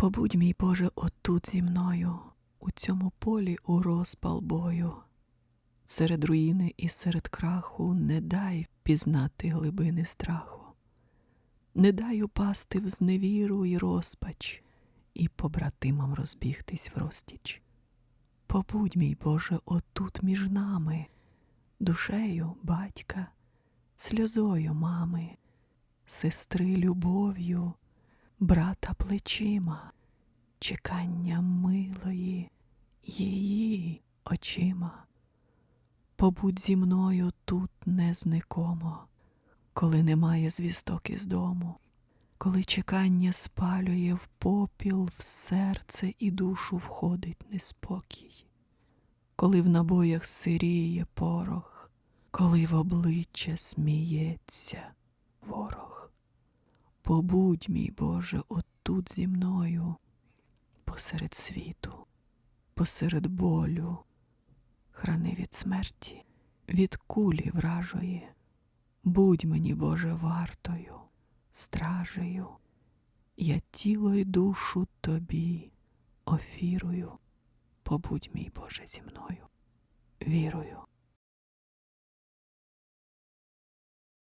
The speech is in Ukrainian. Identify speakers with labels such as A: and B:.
A: Побудь, мій Боже, отут зі мною, у цьому полі у розпал бою. Серед руїни і серед краху не дай пізнати глибини страху, не дай упасти в зневіру і розпач, і побратимам розбігтись в розтіч. Побудь, мій Боже, отут між нами, душею батька, сльозою мами, сестри любов'ю, брата плечима, чеканням милої її очима. Побудь зі мною тут незникомо, коли немає звісток із дому, коли чекання спалює в попіл, в серце і душу входить неспокій, коли в набоях сиріє порох, коли в обличчя сміється ворог. Побудь, мій Боже, отут зі мною, посеред світу, посеред болю, храни від смерті, від кулі вражої, будь мені, Боже, вартою, стражею, я тіло й душу тобі офірую, побудь, мій Боже, зі мною, вірую,